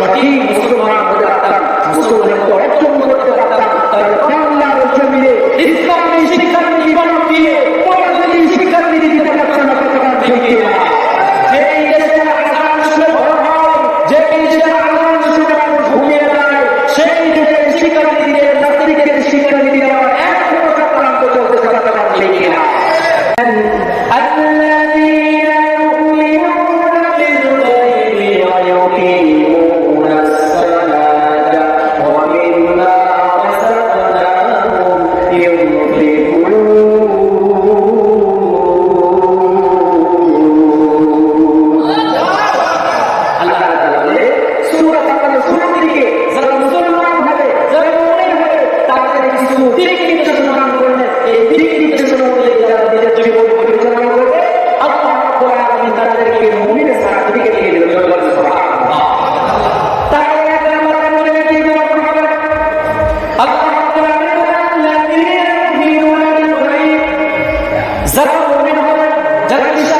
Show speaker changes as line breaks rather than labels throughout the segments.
সঠিক মুসলমান হতে পারতাম মুসলমানের অর্জন করতে পারতাম তাহলে বাংলার জমিনে ইসলামী শিক্ষার্থী জীবন দিয়ে পড়াশোনা শিক্ষার্থীর জীবন রচনা করতে পারছি الذين يؤمنون بالغيب ويقيمون जरूर जरूर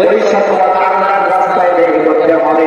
ওই সকল রাস্তায় দেখে করতে হবে